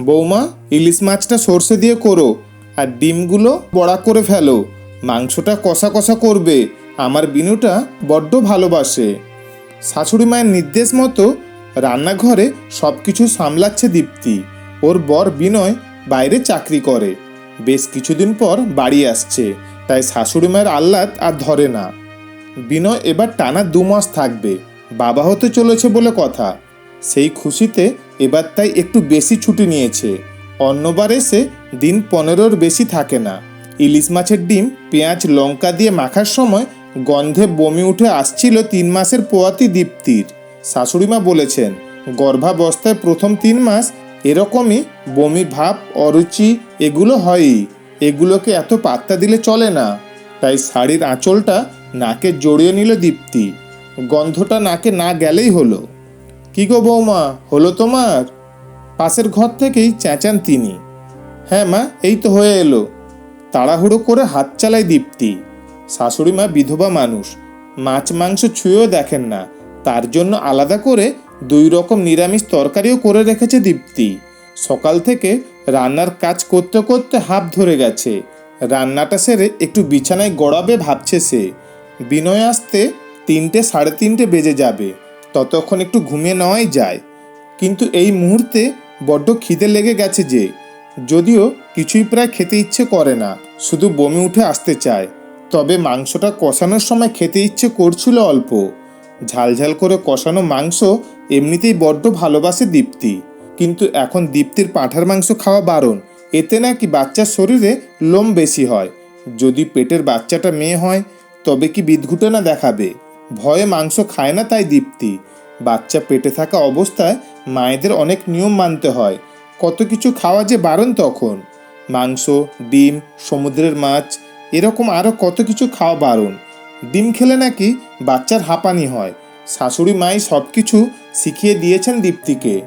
বৌমা, ইলিশ মাছটা সর্ষে দিয়ে করো আর ডিমগুলো বড়া করে ফেলো। মাংসটা কষা কষা করবে। আমার বিনুটা বড্ড ভালোবাসে। শাশুড়ি মায়ের নির্দেশ মতো রান্নাঘরে সব কিছু সামলাচ্ছে দীপ্তি। ওর বর বিনয় বাইরে চাকরি করে। বেশ কিছুদিন পর বাড়ি আসছে, তাই শাশুড়ি মায়ের আহ্লাদ আর ধরে না। বিনয় এবার টানা দু মাস থাকবে। বাবা হতে চলেছে বলে কথা। সেই খুশিতে এবার তাই একটু বেশি ছুটি নিয়েছে। অন্যবার এসে দিন পনেরোর বেশি থাকে না। ইলিশ মাছের ডিম, পেঁয়াজ, লঙ্কা দিয়ে মাখার সময় গন্ধে বমি উঠে আসছিল তিন মাসের পোয়াতি দীপ্তির। শাশুড়িমা বলেছেন, গর্ভাবস্থায় প্রথম তিন মাস এরকমই বমি ভাব, অরুচি এগুলো হয়ই। এগুলোকে এত পাত্তা দিলে চলে না। তাই শাড়ির আঁচলটা নাকে জড়িয়ে নিল দীপ্তি। গন্ধটা নাকে না গেলেই হলো। কি গো বৌমা, হলো তোমার? পাশের ঘর থেকেই চেঁচান তিনি। হ্যাঁ মা, এই তো হয়ে এলো। তাড়াহুড়ো করে হাত চালায় দীপ্তি। শাশুড়ি মা বিধবা মানুষ। মাছ মাংস ছুঁয়েও দেখেন না। তার জন্য আলাদা করে দুই রকম নিরামিষ তরকারিও করে রেখেছে দীপ্তি। সকাল থেকে রান্নার কাজ করতে করতে হাফ ধরে গেছে। রান্নাটা সেরে একটু বিছানায় গড়াবে ভাবছে সে। বিনয় আসতে তিনটে সাড়ে তিনটে বেজে যাবে। ততক্ষণ একটু ঘুমিয়ে নেওয়াই যায়। কিন্তু এই মুহূর্তে বড্ড খিদে লেগে গেছে যে, যদিও কিছুই প্রায় খেতে ইচ্ছে করে না, শুধু বমি উঠে আসতে চায়। তবে মাংসটা কষানোর সময় খেতে ইচ্ছে করছিল অল্প। ঝালঝাল করে কষানো মাংস এমনিতেই বড্ড ভালোবাসে দীপ্তি। কিন্তু এখন দীপ্তির পাঁঠার মাংস খাওয়া বারণ, এতে নাকি বাচ্চার শরীরে লোম বেশি হয়। যদি পেটের বাচ্চাটা মেয়ে হয়, তবে কি বিদঘুটে না দেখাবে? ভয়ে মাংস খায় না তাই দীপ্তি। বাচ্চা পেটে থাকা অবস্থায় মায়েদের অনেক নিয়ম মানতে হয়। কত কিছু খাওয়া যে বারণ তখন। মাংস, ডিম, সমুদ্রের মাছ, এরকম আরও কত কিছু খাওয়া বারণ। ডিম খেলে নাকি বাচ্চার হাঁপানি হয়। শাশুড়ি, মাই সব কিছু শিখিয়ে দিয়েছেন দীপ্তিকে।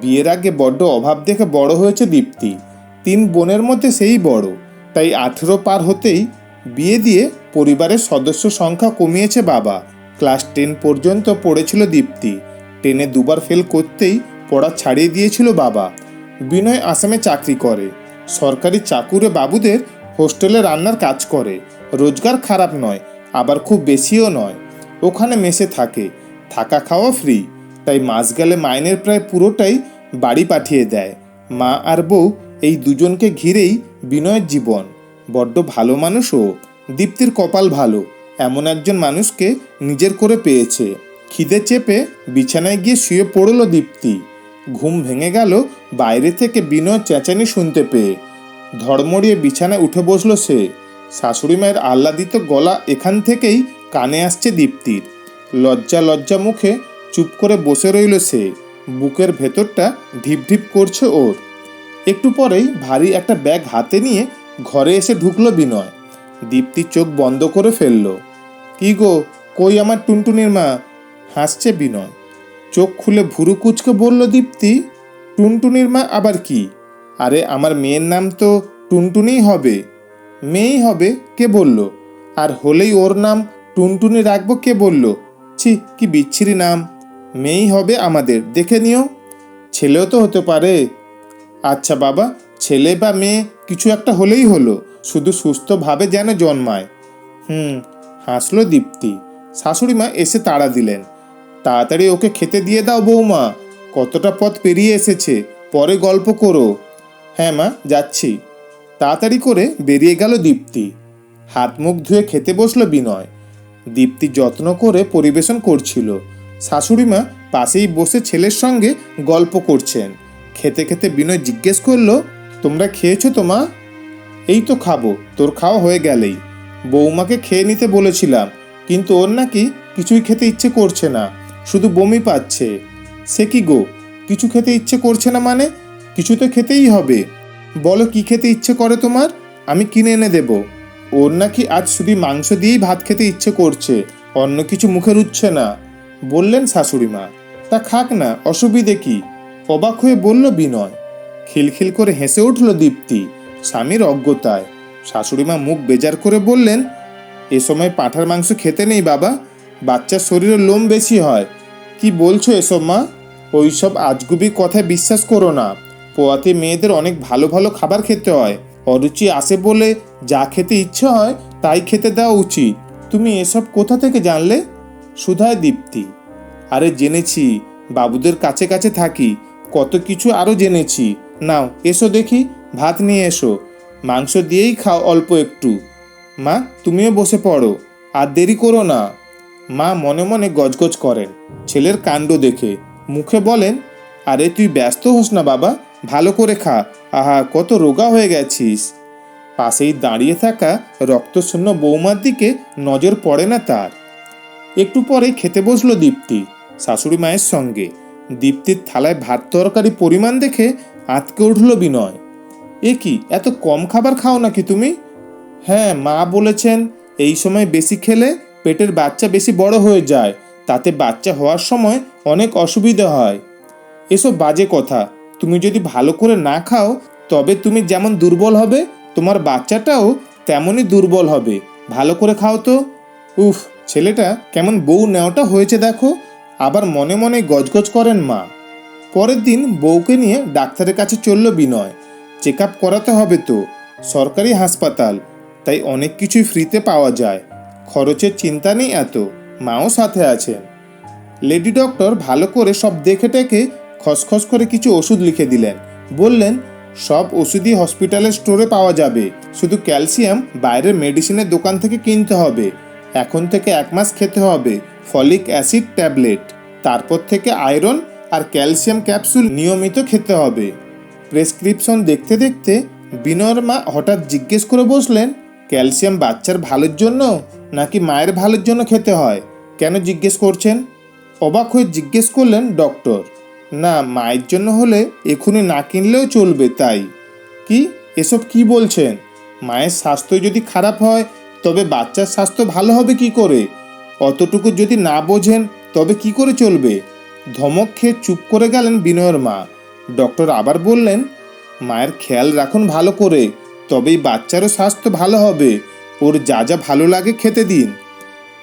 বিয়ের আগে বড্ড অভাব দেখে বড় হয়েছে দীপ্তি। তিন বোনের মধ্যে সেই বড়। তাই আঠেরো পার হতেই বিয়ে দিয়ে পরিবারের সদস্য সংখ্যা কমিয়েছে বাবা। ক্লাস টেন পর্যন্ত পড়েছিল দীপ্তি। টেনে দুবার ফেল করতেই পড়া ছাড়িয়ে দিয়েছিল বাবা। বিনয় আসামে চাকরি করে। সরকারি চাকুরে বাবুদের হোস্টেলে রান্নার কাজ করে। রোজগার খারাপ নয়, আবার খুব বেশিও নয়। ওখানে মেসে থাকে। থাকা খাওয়া ফ্রি। তাই মাস গেলে মাইনের প্রায় পুরোটাই বাড়ি পাঠিয়ে দেয়। মা আর বউ এই দুজনকে ঘিরেই বিনয়ের জীবন। বড্ড ভালো মানুষও, দীপ্তির কপাল ভালো, এমন একজন মানুষকে নিজের করে পেয়েছে। খিদে চেপে বিছানায় গিয়ে শুয়ে পড়ল দীপ্তি। ঘুম ভেঙে গেল, বাইরে থেকে বিনয় চেঁচানি শুনতে পেয়ে। ধর্মড়িয়ে বিছানায় উঠে বসল সে। শাশুড়ি মায়ের আহ্লাদিত গলা এখান থেকেই কানে আসছে দীপ্তির। লজ্জা লজ্জা মুখে চুপ করে বসে রইল সে। বুকের ভেতরটা ঢিপ ঢিপ করছে ওর। একটু পরেই ভারী একটা ব্যাগ হাতে নিয়ে ঘরে এসে ঢুকলো বিনয়। দীপ্তি চোখ বন্ধ করে ফেলল। কি গো, কই আমার টুনটুনির মা? হাসছে বিনয়। চোখ খুলে ভুরু কুচকে বলল, দীপ্তি, টুনটুনির মা আবার কি? আরে, আমার মেয়ের নাম তো টুনটুনিই হবে। মেয়েই হবে? কে বলল। আর হলেই ওর নাম টুনটুনি রাখব কে বলল? ছি, কি বিচ্ছিরি নাম। মেয়েই হবে আমাদের, দেখে নিও। ছেলেও তো হতে পারে। আচ্ছা বাবা ছেলে বা মেয়ে কিছু একটা হলেই হলো, শুধু সুস্থভাবে যেন জন্মায়। হুম, হাসলো দীপ্তি। শাশুড়ি মা এসে তাড়া দিলেন। তাড়াতাড়ি ওকে খেতে দিয়ে দাও বৌমা, কতটা পথ পেরিয়ে এসেছে, পরে গল্প করো। হ্যাঁ মা, যাচ্ছি। তাড়াতাড়ি করে বেরিয়ে গেল দীপ্তি। হাত মুখ ধুয়ে খেতে বসল বিনয়। দীপ্তি যত্ন করে পরিবেশন করছিল। শাশুড়িমা পাশেই বসে ছেলের সঙ্গে গল্প করছেন। খেতে খেতে বিনয় জিজ্ঞেস করল তোমরা খেয়েছো তো, মা? এই তো খাব, তোর খাওয়া হয়ে গেলেই। বৌমাকে খেয়ে নিতে বলেছিলাম, কিন্তু ওর নাকি কিছুই খেতে ইচ্ছে করছে না, শুধু বমি পাচ্ছে। সে কি গো, কিছু খেতে ইচ্ছে করছে না মানে? কিছু তো খেতেই হবে। বলো কি খেতে ইচ্ছে করে তোমার? আমি কিনে এনে দেব। ওর নাকি আজ শুধু মাংস দিয়েই ভাত খেতে ইচ্ছে করছে, অন্য কিছু মুখে রুচ্ছে না। বললেন শাশুড়ি মা তা খাক না, অসুবিধে কি? অবাক হয়ে বলল বিনয় খিলখিল করে হেসে উঠল দীপ্তি। স্বামীর অজ্ঞতায়। শাশুড়িমা মুখ বেজার করে বললেন, এ সময় পাঁঠার মাংস খেতে নেই বাবা, বাচ্চার শরীরে লোম বেশি হয়। কি বলছো এসব মা? ওইসব আজগুবি কথায় বিশ্বাস করো না। পোয়াতে মেয়েদের অনেক ভালো ভালো খাবার খেতে হয়। অরুচি আসে বলে যা খেতে ইচ্ছে হয় তাই খেতে দেওয়া উচিত। তুমি এসব কোথা থেকে জানলে? সুধায় দীপ্তি। আরে জেনেছি। বাবুদের কাছে কাছে থাকি। কত কিছু আরও জেনেছি। নাও, এসো দেখি, ভাত নিয়ে এসো। মাংস দিয়েই খাও অল্প একটু। মা, তুমিও বসে পড়ো, আর দেরি করো না। মা মনে মনে গজগজ করেন, ছেলের কাণ্ড দেখে। মুখে বলেন, আরে, তুই ব্যস্ত হোস না বাবা, ভালো করে খা। আহা, কত রোগা হয়ে গেছিস। পাশেই দাঁড়িয়ে থাকা রক্তশূন্য বৌমার দিকে নজর পড়ে না তার। একটু পরে খেতে বসল দীপ্তি, শাশুড়ি মায়ের সঙ্গে। দীপ্তির থালায় ভাত তরকারি পরিমাণ দেখে আতকে উঠল বিনয়। এ কি, এত কম খাবার খাও নাকি তুমি? হ্যাঁ মা বলেছেন, এই সময় বেশি খেলে পেটের বাচ্চা বেশি বড় হয়ে যায়, তাতে বাচ্চা হওয়ার সময় অনেক অসুবিধা হয়। এসব বাজে কথা। তুমি যদি ভালো করে না খাও, তবে তুমি যেমন দুর্বল হবে, তোমার বাচ্চাটাও তেমনই দুর্বল হবে। ভালো করে খাও তো। উফ, ছেলেটা কেমন বউ নেওয়াটা হয়েছে দেখো, আবার মনে মনে গজগজ করেন মা। পরের দিন বউকে নিয়ে ডাক্তারের কাছে চলল বিনয়। চেক আপ করাতে হবে তো, সরকারি হাসপাতাল, তাই অনেক কিছুই ফ্রিতে পাওয়া যায়। খরচের চিন্তা নেই এত, মাও সাথে আছেন। লেডি ডক্টর ভালো করে সব দেখে টেকে খসখস করে কিছু ওষুধ লিখে দিলেন। বললেন, সব ওষুধই হসপিটালের স্টোরে পাওয়া যাবে, শুধু ক্যালসিয়াম বাইরের মেডিসিনের দোকান থেকে কিনতে হবে। এখন থেকে এক মাস খেতে হবে, ফলিক অ্যাসিড ট্যাবলেট, তারপর থেকে আয়রন আর ক্যালসিয়াম ক্যাপসুল নিয়মিত খেতে হবে। প্রেসক্রিপশন দেখতে দেখতে বিনয়ের মা হঠাৎ জিজ্ঞেস করে বসলেন, ক্যালসিয়াম বাচ্চার ভালোর জন্য নাকি মায়ের ভালোর জন্য খেতে হয়? কেন জিজ্ঞেস করছেন? অবাক হয়ে জিজ্ঞেস করলেন ডক্টর, না, মায়ের জন্য হলে এখনই না কিনলেও চলবে, তাই। কি? এসব কি বলছেন? মায়ের স্বাস্থ্য যদি খারাপ হয়, তবে বাচ্চার স্বাস্থ্য ভালো হবে কি করে? অতটুকু যদি না বোঝেন, তবে কি করে চলবে? ধমক খেয়ে চুপ করে গেলেন বিনয়ের মা। ডক্টর আবার বললেন, মায়ের খেয়াল রাখুন ভালো করে, তবেই বাচ্চারও স্বাস্থ্য ভালো হবে। ওর যা যা ভালো লাগে খেতে দিন।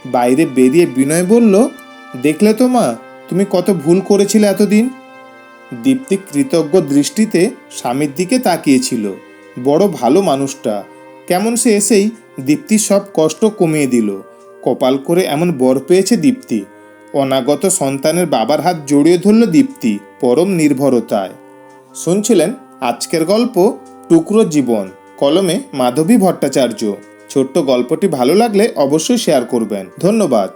বাইরে বেরিয়ে বিনয় বলল, দেখলে তো মা, তুমি কত ভুল করেছিলে এতদিন? দীপ্তি কৃতজ্ঞ দৃষ্টিতে স্বামীর দিকে তাকিয়েছিল। বড় ভালো মানুষটা। কেমন সে এসেই দীপ্তির সব কষ্ট কমিয়ে দিল। কপাল করে এমন বর পেয়েছে দীপ্তি। অনাগত সন্তানের বাবার হাত জড়িয়ে ধরল দীপ্তি পরম নির্ভরতায়। শুনছিলেন আজকের গল্প টুকরো জীবন, কলমে মাধবী ভট্টাচার্য। ছোট্ট গল্পটি ভালো লাগলে অবশ্যই শেয়ার করবেন। ধন্যবাদ।